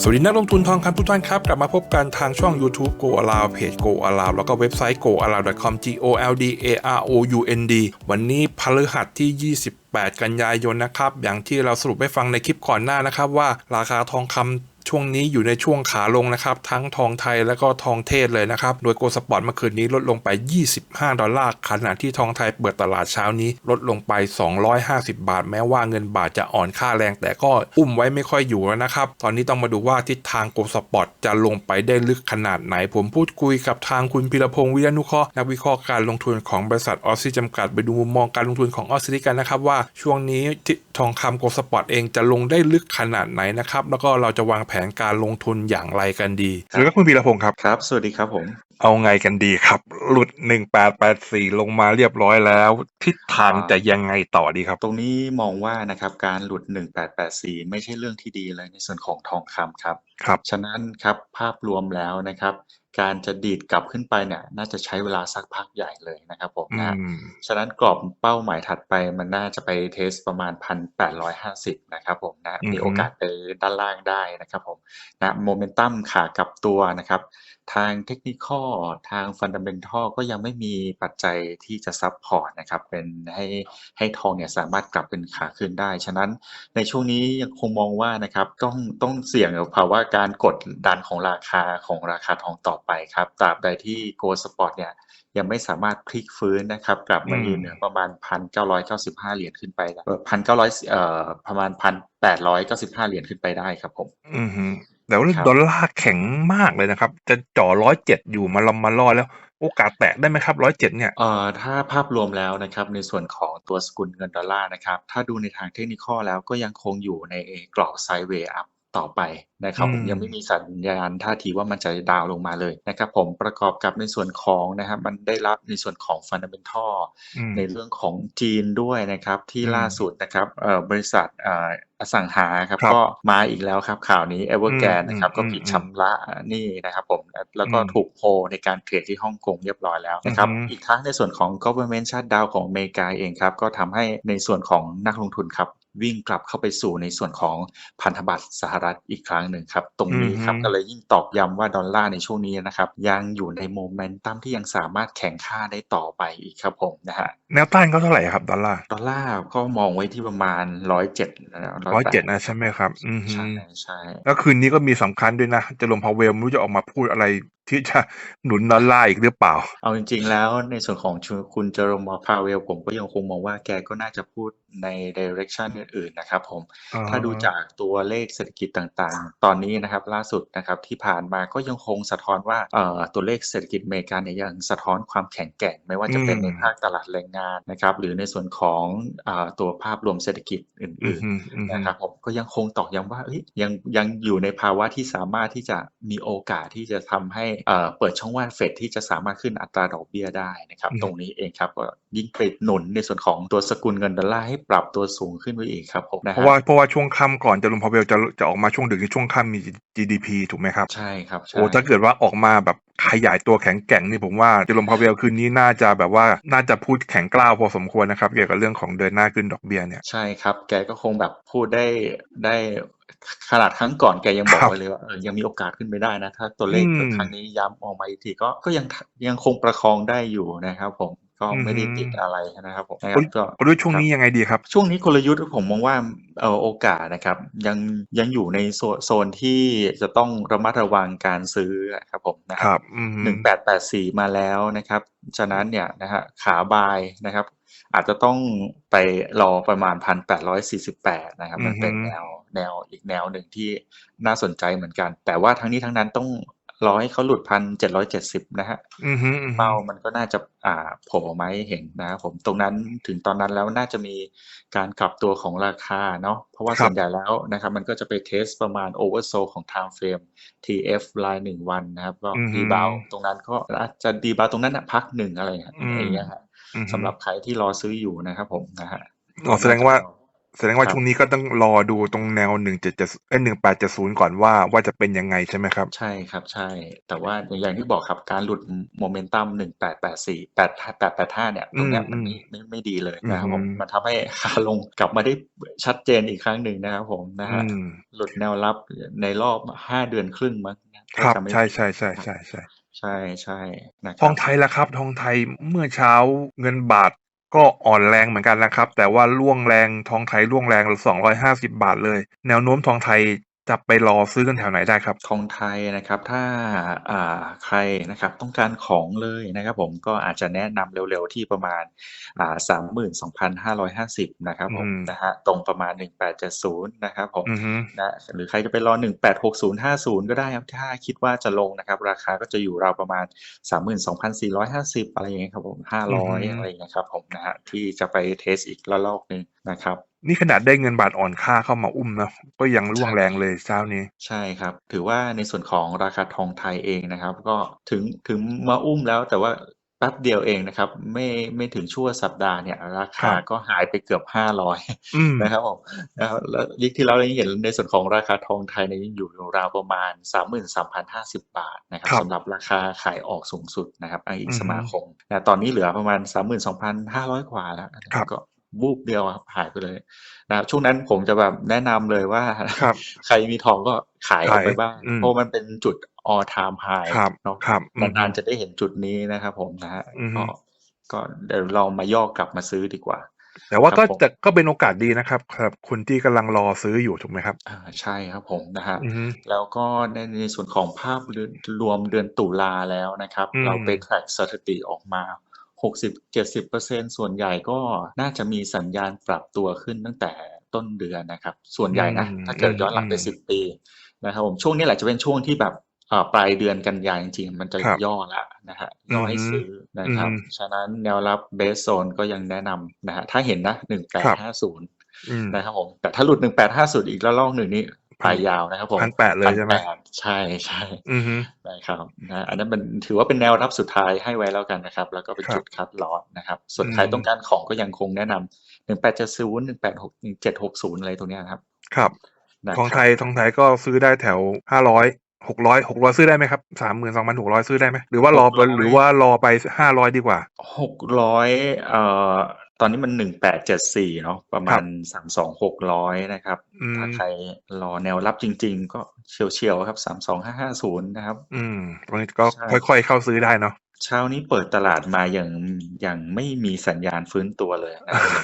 สวัสดีนักลงทุนทองคำทุกท่านครับ กลับมาพบกันทางช่อง YouTube Go Alow เพจ Go Alow แล้วก็เว็บไซต์ goalow.com g o l d a r o u n d วันนี้พฤหัสที่28กันยายนนะครับ อย่างที่เราสรุปให้ฟังในคลิปก่อนหน้านะครับว่าราคาทองคำ ช่วงนี้อยู่ในช่วงขาลงนะครับ ทั้งทองไทยและก็ทองเทศเลยนะครับ โดยโกลสปอร์ตเมื่อคืนนี้ลดลงไป 25 ดอลลาร์ขณะที่ทองไทยเปิดตลาดเช้านี้ลดลงไป 250 บาท แม้ว่าเงินบาทจะอ่อนค่าแรง แต่ก็อุ้มไว้ไม่ค่อยอยู่แล้วนะครับ ตอนนี้ต้องมาดูว่าทิศทางโกลสปอร์ตจะลงไปได้ลึกขนาดไหน ผมพูดคุยกับทางคุณพิรพงศ์วิรนุเคราะห์นักวิเคราะห์การลงทุนของบริษัทออสซิจำกัดไปดูมุมมองการลงทุนของออสซิกันนะครับว่าช่วงนี้ที่ ทองคำโกลสปอร์ตเองจะลงได้ลึกขนาดไหนนะครับ แล้วก็เราจะวางแผนการลงทุนอย่างไรกันดีสวัสดีครับคุณพีรพงศ์ครับครับ สวัสดีครับผม เอาไงกันดีครับ หลุด 1884 ลงมาเรียบร้อยแล้ว ทิศทางจะยังไงต่อดีครับ ตรงนี้มองว่านะครับการหลุด 1884 ไม่ใช่เรื่องที่ดีเลยในส่วนของทองคำครับครับ ฉะนั้นครับภาพรวมแล้วนะครับ การจะดีดกลับขึ้นไปเนี่ย น่าจะใช้เวลาสักพักใหญ่เลยนะครับผมอืนะมฉะนั้นกรอบเป้าหมายถัดไปมันน่าจะไปเทสประมาณ1,850นะครับผมนะอือฮึมีโอกาสไปด้านล่างได้นะครับผมนะโมเมนตัมขากลับตัวนะครับ ทางเทคนิคอลทางฟันดัมเบลทัลก็ยังไม่มีปัจจัยที่จะซับพอร์ตนะครับเป็นให้ให้ทองเนี่ยสามารถกลับเป็นขาขึ้นได้ ฉะนั้นในช่วงนี้ยังคงมองว่านะครับต้องต้องเสี่ยงกับภาวะการกดดันของราคาของราคาทองต่อไปครับตราบใดที่โกลสปอร์ตเนี่ยยังไม่สามารถพลิกฟื้นนะครับกลับมาอืมยืนเหนือประมาณ 1,995 เหรียญขึ้นไปแล้วพันเก้าร้อยเอ่อประมาณ1,895เก้าสิบห้าเหรียญขึ้นไปได้ครับผม อืมฮึ แต่ว่าครับ ดอลลาร์แข็งมากเลยนะครับ จะจ่อร้อยเจ็ดอยู่มาลำมาล่อแล้ว โอกาสแตะได้ไหมครับร้อยเจ็ดเนี่ย เอ่อ ถ้าภาพรวมแล้วนะครับ ในส่วนของตัวสกุลเงินดอลลาร์นะครับ ถ้าดูในทางเทคนิคอลแล้วก็ยังคงอยู่ในกรอบไซด์เวย์อัพ ต่อไปนะครับผมอืมยังไม่มีสัญญาณท่าทีว่ามันจะดาวน์ลงมาเลยนะครับผมประกอบกับในส่วนของนะครับมันได้รับในส่วนของฟันดัมเบลทัลอืมในเรื่องของจีนด้วยนะครับที่อืมล่าสุดนะครับเอ่อบริษัทเอ่ออสังหาครับครับก็มาอีกแล้วครับข่าวนี้ e v e r g a n อืมนะครับอืมก็ผิดอืมชำระหนี่นะครับผมแล้วก็อืมถูกโพลในการเทรดที่ฮ่องกงเรียบร้อยแล้วนะครับอือฮึอีกทั้งในส่วนของ government shutdown ของอเมริกาเองครับก็ทำให้ในส่วนของนักลงทุนครับ วิ่งกลับเข้าไปสู่ในส่วนของพันธบัตรสหรัฐอีกครั้งหนึ่งครับ ตรงนี้ครับอือฮึก็เลยยิ่งตอกย้ำว่าดอลลาร์ในช่วงนี้นะครับ ยังอยู่ในโมเมนตัมที่ยังสามารถแข่งค่าได้ต่อไปอีกครับผมนะฮะแนวต้านเขาเท่าไหร่ครับดอลลาร์ดอลลาร์ก็มองไว้ที่ประมาณร้อยเจ็ดร้อยเจ็ดนะใช่ไหมครับอืมฮึใช่ใช่แล้วคืนนี้ก็มีสำคัญด้วยนะเจะลงพาวเวลไม่รู้จะออกมาพูดอะไรที่จะหนุนดอลลาร์อีกหรือเปล่า เอาจริง ๆ แล้วในส่วนของคุณเจอร์มพาเวลผมก็ยังคงมองว่าแกก็น่าจะพูด ในดิเรกชันอื่นๆนะครับผมถ้าดูจากตัวเลขเศรษฐกิจต่างๆ ตอนนี้นะครับล่าสุดนะครับที่ผ่านมาก็ยังคงสะท้อนว่าเอ่อตัวเลขเศรษฐกิจอเมริกันเนี่ยยังสะท้อนความแข็งแกร่ง ไม่ว่าจะเป็นอืมในภาคตลาดแรงงานนะครับหรือในส่วนของเอ่อตัวภาพรวมเศรษฐกิจออืื่มนฮึอืมๆฮึนะครับผมก็ยังคงตอกย้ำว่าเอ้ยยังยังอยู่ในภาวะที่สามารถที่จะมีโอกาสที่จะทำให้เอ่อเปิดช่องว่างเฟดที่จะสามารถขึ้นอัตราดอกเบี้ยได้นะครับอืมตรงนี้เองครับก็ยิ่งไปหนุนในส่วนของตัวสกุลเงินดอลลาร์ให้ปรับตัวสูงขึ้นไปอีกครับผมนะเพฮะราะว่าเพราะว่าช่วงค่ำก่อนเจะลงพาวเวลจะจะออกมาช่วงดึกในช่วงค่ำมี GDP ถูกไหมครับใช่ครับใช่โอ้ถ้าเกิดว่าออกมาแบบขยายตัวแข็งแกร่งนี่ผมว่าเจอร์มพาวเวลคืนนี้น่าจะแบบว่าน่าจะพูดแข็งกล้าวพอสมควรนะครับ เกี่ยวกับเรื่องของเดินหน้าขึ้นดอกเบี้ยเนี่ยใช่ครับ แกก็คงแบบพูดได้ได้ขนาดครั้งก่อนแกยังบอกครับไว้เลยว่าเออยังมีโอกาสขึ้นไปได้นะ ถ้าตัวเลขอืมครั้งนี้ย้ำออกมาอีกทีก็ก็ยังยังคงประคองได้อยู่นะครับผม ก็ไม่ได้อือฮึติดอะไรนะครับผมนะครับก็กลยุทธ์ช่วงนี้ยังไงดีครับ ช่วงนี้กลยุทธ์ผมมองว่าเอ่อโอกาสนะครับยังยังอยู่ในโซโซนที่จะต้องระมัดระวังการซื้อครับผมนะคครับรับอืมฮึหนึ่งแปดแปดสี่มาแล้วนะครับ ฉะนั้นเนี่ยนะฮะขาบายนะครับอาจจะต้องไปรอประมาณพันแปดร้อยสี่สิบแปดนะครับ มันเป็นแนวแนวอีกแนวหนึ่งที่น่าสนใจเหมือนกัน แต่ว่าทั้งนี้ทั้งนั้นต้อง รอให้เขาหลุดพันเจ็ดร้อยเจ็ดสิบนะฮะอืมฮึอืมฮึเป้ามันก็น่าจะอ่าโผล่ออกมาให้เห็นนะครับผมตรงนั้นถึงตอนนั้นแล้วน่าจะมีการกลับตัวของราคาเนาะเพราะว่าส่วนใหญ่แล้วนะครับ มันก็จะไปเทสประมาณโอเวอร์โซของ time frame TF รายหนึ่งวันนะครับ ก็ดีบาวตรงนั้นก็อาจจะดีบาวตรงนั้นนะพักหนึ่งอะไรอย่างเงี้ยฮะอืมฮึสำหรับใครที่รอซื้ออยู่นะครับผมนะฮะอ๋อแสดงว่า แสดงว่าครับช่วงนี้ก็ต้องรอดูตรงแนวหนึ่งเจ็ดเจ็ดเอ้หนึ่งแปดเจ็ดศูนย์ก่อนว่าว่าจะเป็นยังไงใช่ไหมครับ ใช่ครับใช่ แต่ว่าอย่างที่บอกครับการหลุดโมเมนตัมหนึ่งแปดแปดสี่แปดแปดแปดห้าเนี่ยตรงเนี้ยอืมมันไม่ไม่ไม่ดีเลยนะครับผมอืมมันทำให้ขาลงกลับมาได้ชัดเจนอีกครั้งหนึ่งนะครับผมนะอืฮะมหลุดแนวรับในรอบห้าเดือนครึ่งมั้งคถ้ารับจำไม่ใช่ผิดใช่ใช่ใช่ใช่ใช่ใช่นะคทรัอบงไทยละครับ ทองไทยเมื่อเช้าเงินบาท ก็อ่อนแรงเหมือนกันนะครับ แต่ว่าล่วงแรงทองไทยล่วงแรงสองร้อยห้าสิบาทเลย แนวโน้มทองไทย จะไปรอซื้อกันแถวไหนได้ครับทองไทยนะครับ ถ้า อ่า ใครนะครับต้องการของเลยนะครับผม ก็อาจจะแนะนำเร็ว ๆ ที่ประมาณ อ่าสามหมื่นสองพันห้าร้อยห้าสิบนะครับผมอืมนะฮะตรงประมาณหนึ่งแปดเจ็ดศูนย์นะครับผม อือฮึ นะ หรือใครจะไปรอหนึ่งแปดหกศูนย์ห้าศูนย์ก็ได้ครับ ถ้าคิดว่าจะลงนะครับ ราคาก็จะอยู่ราวประมาณสามหมื่นสองพันสี่ร้อยห้าสิบอะไรอย่างเงี้ยครับผม ห้าร้อยอะไรอย่างเงี้ยครับผม นะฮะที่จะไปเทสอีกระลอกหนึ่งนะครับ นี่ขนาดได้เงินบาทอ่อนค่าเข้ามาอุ้มนะก็ยังร่วงแรงเลยเช้านี้ ใช่ครับ ถือว่าในส่วนของราคาทองไทยเองนะครับ ก็ถึงถึงมาอุ้มแล้วแต่ว่าแป๊บเดียวเองนะครับ ไม่ไม่ถึงชั่วสัปดาห์เนี่ยราคาครับก็หายไปเกือบห้าร้อยอืมนะครับผมนะครับแล้วยิ่งที่เรายังเห็นในส่วนของราคาทองไทยเนี่ยยังอยู่ราวประมาณสามหมื่นสามพันห้าสิบาทนะครับครับสำหรับราคาขายออกสูงสุดนะครับอ้างอิงอือฮึสมาคมนะตอนนี้เหลือประมาณสามหมื่นสองพันห้าร้อยกว่าแล้วครับก็ บูบเดียวครับหายไปเลยนะครับช่วงนั้นผมจะแบบแนะนำเลยว่าครับใครมีทองก็ขายออกไปขายบ้างอืมเพราะมันเป็นจุด all time high ครับเนาะครับอืมนานๆจะได้เห็นจุดนี้นะครับผมนะฮะอือฮึก็ก็เดี๋ยวเรามาย่อกลับมาซื้อดีกว่า แต่ว่าก็ครับผมจะก็เป็นโอกาสดีนะครับครับคนที่กำลังรอซื้ออยู่ถูกไหมครับอ่าใช่ครับผมนะฮะอือฮึแล้วก็ในในส่วนของภาพเดือนรวมเดือนตุลาแล้วนะครับอืมเราไปแทร็กสถิติออกมา 60-70%ส่วนใหญ่ก็น่าจะมีสัญญาณปรับตัวขึ้นตั้งแต่ต้นเดือนนะครับ ส่วนใหญ่นะอืมถ้าเกิดย้อนหลังไปอืมสิบปีนะครับผมช่วงนี้แหละจะเป็นช่วงที่แบบเอ่อปลายเดือนกันยายนจริงๆมันจะครับย่อละนะฮะย่อให้อืมซื้อนะครับอืมฉะนั้นแนวรับเบสโซนก็ยังแนะนำนะฮะถ้าเห็นนะหนึ่งแปดครับห้าศูนย์อืมนะครับผมแต่ถ้าหลุดหนึ่งแปดห้าศูนย์อีกแล้วลอกหนึ่งนี่ ปลายยาวนะครับผมพันแปดเลยใช่ไหม1,800ใช่ใช่อือฮึนะครับนะอันนั้นมันถือว่าเป็นแนวรับสุดท้ายให้ไว้แล้วกันนะครับ แล้วก็เป็นครับจุดคัดลอสนะครับ ส่วนอืมใครต้องการของก็ยังคงแนะนำหนึ่งแปดเจ็ดศูนย์หนึ่งแปดหกเจ็ดหกศูนย์อะไรตรงเนี้ยนะครับ ครับนะทองคไทรับยทองไทยก็ซื้อได้แถวห้าร้อยหกร้อยหกร้อยซื้อได้ไหมครับสามหมื่นสองพันหกร้อยซื้อได้ไหมหรือว่ารอไปหรือว่ารอไปห้าร้อยดีกว่าหกร้อยเอ่อ ตอนนี้มันหนึ่งแปดเจ็ดสี่เนาะประมาณสามสองหกร้อยนะครับอืมถ้าใครรอแนวรับจริง ๆ ก็เฉียวๆครับสามสองห้าห้าศูนย์นะครับ อืมตรงนี้ก็ใช่ค่อยๆเข้าซื้อได้เนาะเช้านี้เปิดตลาดมาอย่างอย่างไม่มีสัญญาณฟื้นตัวเลยนะครับ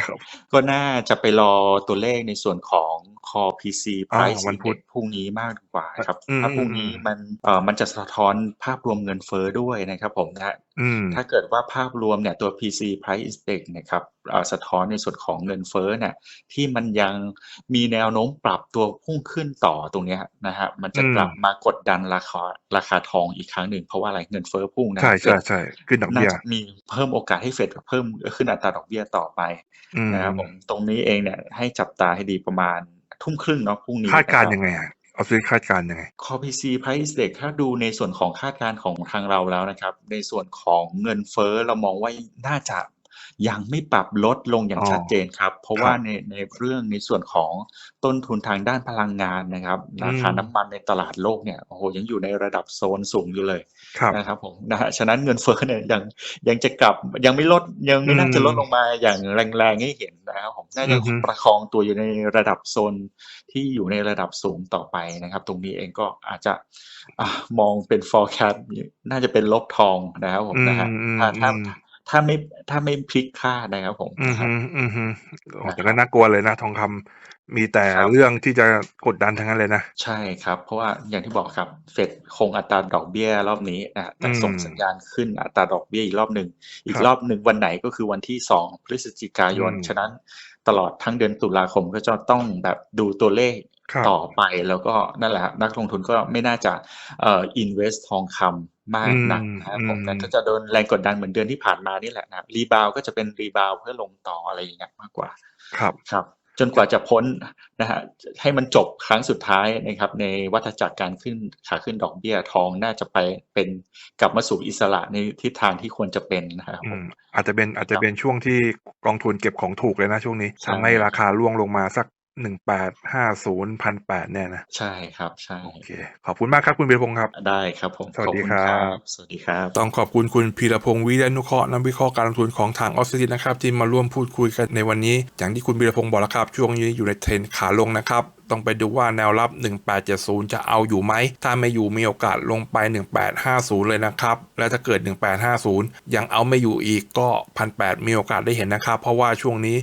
ครับก็น่าจะไปรอตัวเลขในส่วนของ Core PC อ๋อ Price วันพุธ Index พรุ่งนี้มากกว่าครับอืมถ้าพรุ่งนี้อืมมันเอ่อมันจะสะท้อนภาพรวมเงินเฟ้อด้วยนะครับผมนะฮะอืมถ้าเกิดว่าภาพรวมเนี่ยตัว PC Price Index เนะครับเอ่อสะท้อนในส่วนของเงินเฟ้อเนี่ยที่มันยังมีแนวโน้มปรับตัวพุ่งขึ้นต่อตรงเนี้ยนะฮะมันจะอืมกลับมากดดันราคาราคาทองอีกครั้งหนึ่งเพราะว่าอะไรเงินเฟ้อพุ่งนะใช่เฟใช่ดใช่ขึ้นดอกน่าเบี้ยจะมีเพิ่มโอกาสให้เฟดเพิ่มขึ้นอัตราดอกเบี้ยต่อไปอืมนะครับผมตรงนี้เองเนี่ยให้จับตาให้ดีประมาณ ทุ่มครึ่งเนาะพรุ่งนี้คาดการณ์นะคบยังไงอะเอาซื้อคาดการณ์ยังไง Core PC Price Index ถ้าดูในส่วนของคาดการณ์ของทางเราแล้วนะครับ ในส่วนของเงินเฟ้อเรามองว่าน่าจะ ยังไม่ปรับลดลงอย่างอ๋อชัดเจนครับ เพราะครับว่าในในเรื่องในส่วนของต้นทุนทางด้านพลังงานนะครับราคาอืมน้ำมันในตลาดโลกเนี่ยโอ้โหยังอยู่ในระดับโซนสูงอยู่เลยครับนะครับผมนะฮะฉะนั้นเงินเฟ้อเนี่ยยังยังจะกลับยังไม่ลดยังไม่น่าจะลดลงมาอย่างแรงๆให้เห็นนะครับผมน่าจะอือฮึประคองตัวอยู่ในระดับโซนที่อยู่ในระดับสูงต่อไปนะครับ ตรงนี้เองก็อาจจะอะมองเป็น forecast น่าจะเป็นลบทองนะครับผมนะฮะอืมถ้าถ้าอืม ถ้าไม่ถ้าไม่พลิกค่าดนะครับผมอืมนะครับฮึอืมฮึโอ้นะครับแต่ก็น่ากลัวเลยนะ ทองคำมีแต่ครับ เรื่องที่จะกดดันทั้งนั้นเลยนะ ใช่ครับ เพราะว่าอย่างที่บอกครับเฟดคงอัตราดอกเบี้ยรอบนี้นะฮะแต่อืมส่งสัญญาณขึ้นอัตราดอกเบี้ยอีกรอบหนึ่งอีคกรับ รอบหนึ่งวันไหนก็คือวันที่สองพฤศจิกายนอืมฉะนั้นตลอดทั้งเดือนตุลาคมก็จะต้องแบบดูตัวเลขครับ ต่อไปแล้วก็นั่นแหละครับนักลงทุนก็ไม่น่าจะเอ่อ invest ทองคำ มากนักนะครับผมอืมแต่ก็จะโดนแรงกดดันเหมือนเดือนที่ผ่านมานี่แหละนะครับรีบาวก็จะเป็นรีบาวเพื่อลงต่ออะไรอย่างเงี้ยมากกว่า ครับครับ จนกว่าจะพ้นนะฮะให้มันจบครั้งสุดท้ายนะครับ ในวัฏจักรการขึ้นขาขึ้นดอกเบี้ยทองน่าจะไปเป็นกลับมาสู่อิสระในทิศทางที่ควรจะเป็นนะครับอืมอาจจะเป็นอาจจะเป็นช่วงที่กองทุนเก็บของถูกเลยนะช่วงนี้ใช่ทำให้ราคาร่วงลงมาสัก หนึ่งแปดห้าศูนย์พันแปดเนี่ยนะ ใช่ครับใช่โอเคขอบคุณมากครับคุณเบีรพงศ์ครับ ได้ครับผมสวัสดีครับ สวัสดีครับ ต้องขอบคุณคุณพีรพงศ์วิริยนุเคราะห์นักวิเคราะห์การลงทุนของทางออสเตรเลียนะครับ ที่มาร่วมพูดคุยกันในวันนี้ อย่างที่คุณพีรพงศ์บอกแล้วครับ ช่วงนี้อยู่ในเทรนขาลงนะครับต้องไปดูว่าแนวรับ 1870 จะเอาอยู่ไหม ถ้าไม่อยู่มีโอกาสลงไป 1850 เลยนะครับ และถ้าเกิด 1850 ยังเอาไม่อยู่อีกก็ 1,800 มีโอกาสได้เห็นนะครับ เพราะว่าช่วงนี้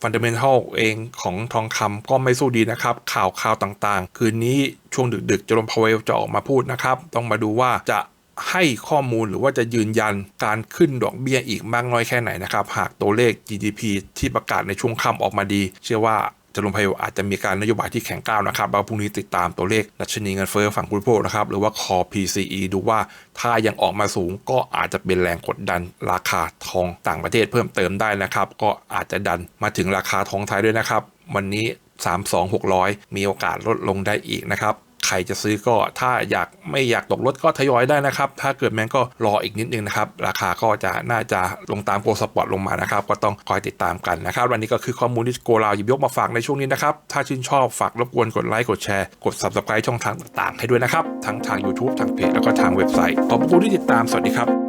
ฟันเดเมนทัลเองของทองคำก็ไม่สู้ดีนะครับ ข่าวข่าวต่างๆ คืนนี้ช่วงดึกๆ เจอร์มพาวเวลจะออกมาพูดนะครับ ต้องมาดูว่าจะให้ข้อมูลหรือว่าจะยืนยันการขึ้นดอกเบี้ยอีกมากน้อยแค่ไหนนะครับ หากตัวเลข GDP ที่ประกาศในช่วงค่ำออกมาดี เชื่อว่า จอร์มพาอาจจะมีการนโยบายที่แข็งก้าวนะครับแล้วพรุ่งนี้ติดตามตัวเลขดัชนีเงินเฟ้อฝั่งผู้บริโภคนะครับหรือว่าคอ PCE ดูว่าถ้ายังออกมาสูงก็อาจจะเป็นแรงกดดันราคาทองต่างประเทศเพิ่มเติมได้นะครับ ก็อาจจะดันมาถึงราคาทองไทยด้วยนะครับ วันนี้ 32,600 มีโอกาสลดลงได้อีกนะครับ ใครจะซื้อก็ถ้าอยากไม่อยากตกรถก็ทยอยได้นะครับ ถ้าเกิดแมงก็รออีกนิดนึงนะครับ ราคาก็จะน่าจะลงตามโกลสปอร์ตลงมานะครับ ก็ต้องคอยติดตามกันนะครับ วันนี้ก็คือข้อมูลที่โกลาวหยิบยกมาฝากในช่วงนี้นะครับ ถ้าชื่นชอบฝากรบกวนกดไลค์กดแชร์กด subscribe ช่องทางต่างๆ ให้ด้วยนะครับ ทั้งทาง YouTube ทางเพจแล้วก็ทางเว็บไซต์ขอบคุณที่ติดตามสวัสดีครับ